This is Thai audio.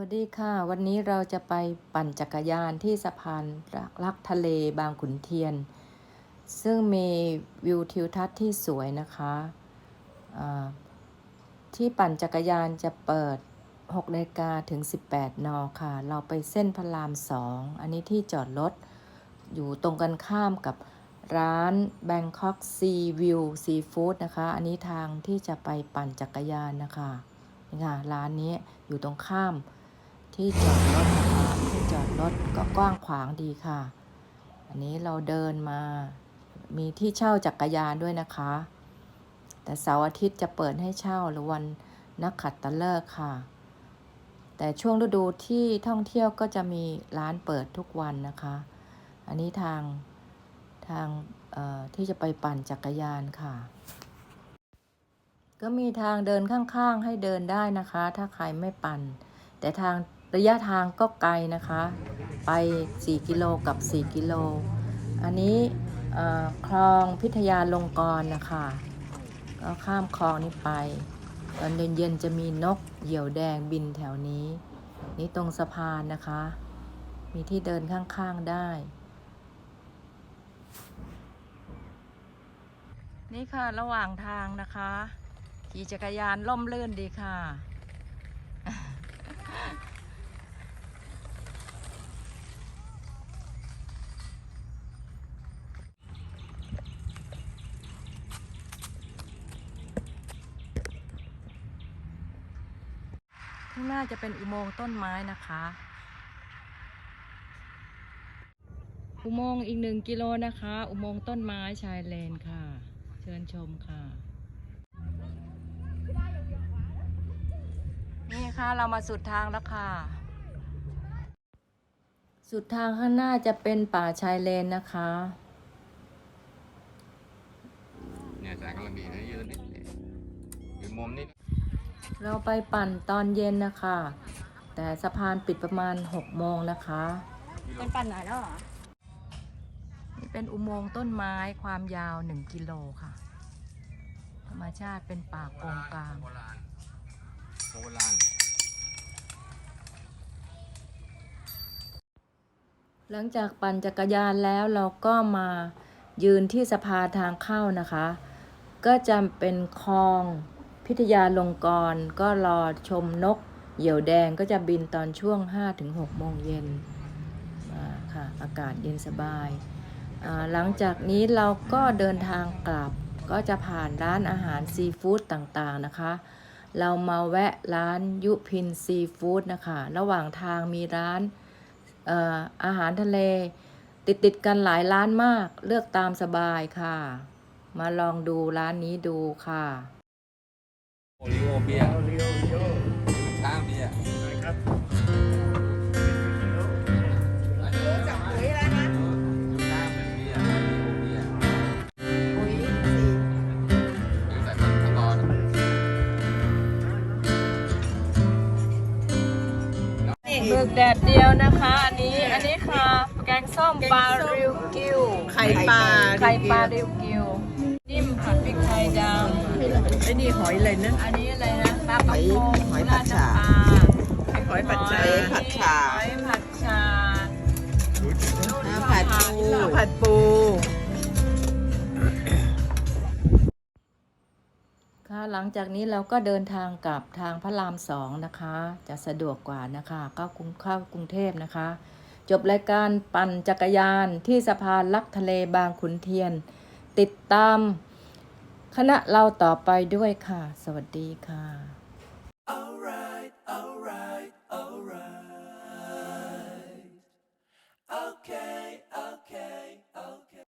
วัสดีค่ะ วันนี้เราจะไปปั่นจักรยานที่สะพานรักทะเลบางขุนเทียน ซึ่งมีวิวทิวทัศน์ที่สวยนะคะอ่าที่ปั่นจักรยานจะเปิด6นาฬิกาถึง 18 นค่ะ เราไปเส้นพระราม2อันนี้ที่จอดรถอยู่ตรงกันข้ามกับร้าน Bangkok Sea View Seafood นะคะ อันนี้ทางที่จะไปปั่นจักรยานนะคะนี่ค่ะร้านนี้อยู่ตรงข้าม ที่จอดรถนะคะที่จอดรถก็กว้างขวางดีค่ะ อันนี้เราเดินมา มีที่เช่าจักรยานด้วยนะคะ แต่เสาร์อาทิตย์จะเปิดให้เช่าหรือวันนักขัตฤกษ์ค่ะ แต่ช่วงฤดูที่ท่องเที่ยวก็จะมีร้านเปิดทุกวันนะคะ อันนี้ทางทางที่จะไปปั่นจักรยานค่ะ ก็มีทางเดินข้างๆให้เดินได้นะคะ ถ้าใครไม่ปั่น แต่ทาง ระยะทางก็ไกลนะคะ ไป 4 กิโลกับ 4 กิโล อันนี้คลองพิทยาลงกรณ์นะคะก็ข้ามคลองนี้ไป ตอนเย็นๆจะมีนกเหยี่ยวแดงบินแถวนี้ นี่ตรงสะพานนะคะ มีที่เดินข้างๆได้ นี่ค่ะระหว่างทางนะคะ ขี่จักรยานล่มลื่นดีค่ะ ข้างหน้าจะเป็นอุโมงค์ต้นไม้นะคะ อุโมงค์อีกหนึ่งกิโลนะคะ อุโมงค์ต้นไม้ชายเลนค่ะ เชิญชมค่ะ นี่ค่ะเรามาสุดทางแล้วค่ะ สุดทางข้างหน้าจะเป็นป่าชายเลนนะคะเนี่ยสายกำลังดีนะยืนนี่อยู่มุมนี้ เราไปปั่นตอนเย็นนะคะ แต่สะพานปิดประมาณ6โมงนะคะเป็นปั่นไหนแล้วเหรอ นี่เป็นอุโมงค์ต้นไม้ความยาว 1 กิโลค่ะ ธรรมชาติเป็นป่าโกงกลางโบราณโบราณหลังจากปั่นจักรยานแล้วเราก็มายืนที่สะพานทางเข้านะคะ ก็จะเป็นคลอง พิทยาลงกรณ์ก็รอชมนก เหยี่ยวแดงก็จะบินตอนช่วง 5-6 โมงเย็นค่ะอากาศเย็นสบาย หลังจากนี้เราก็เดินทางกลับก็จะผ่านร้านอาหารซีฟู้ดต่างๆนะคะ เรามาแวะร้านยุพินซีฟู้ดนะคะ ระหว่างทางมีร้านอาหารทะเล ติดติดกันหลายร้านมากเลือกตามสบายค่ะ มาลองดูร้านนี้ดูค่ะ โอริโอเบียร์ช้างเบียร์ช้างเป็นเบียร์โอริโอเบียร์อยู่ใส่ผักตะกอนหมึกแดดเดียวนะคะ อันนี้ อันนี้ค่ะแกงส้มปลาริวกิวไข่ปลาไข่ปลาริวกิว นิ่มผัดพริกไทยด ไอ้นี่หอยเลยนะำอันนี้อะไรนะปลากระพงหอยผัดฉ่าราดน้ำปลาหอยผัดชาหอยผัดชาหอยผัดชาผัดปูผัดปู ค่ะหลังจากนี้เราก็เดินทางกลับทางพระรามสองนะคะ จะสะดวกกว่านะคะก็กรุงเข้ากรุงเทพนะคะ จบรายการปั่นจักรยานที่สะพานลักทะเลบางขุนเทียน ติดตาม คณะเราต่อไปด้วยค่ะ สวัสดีค่ะ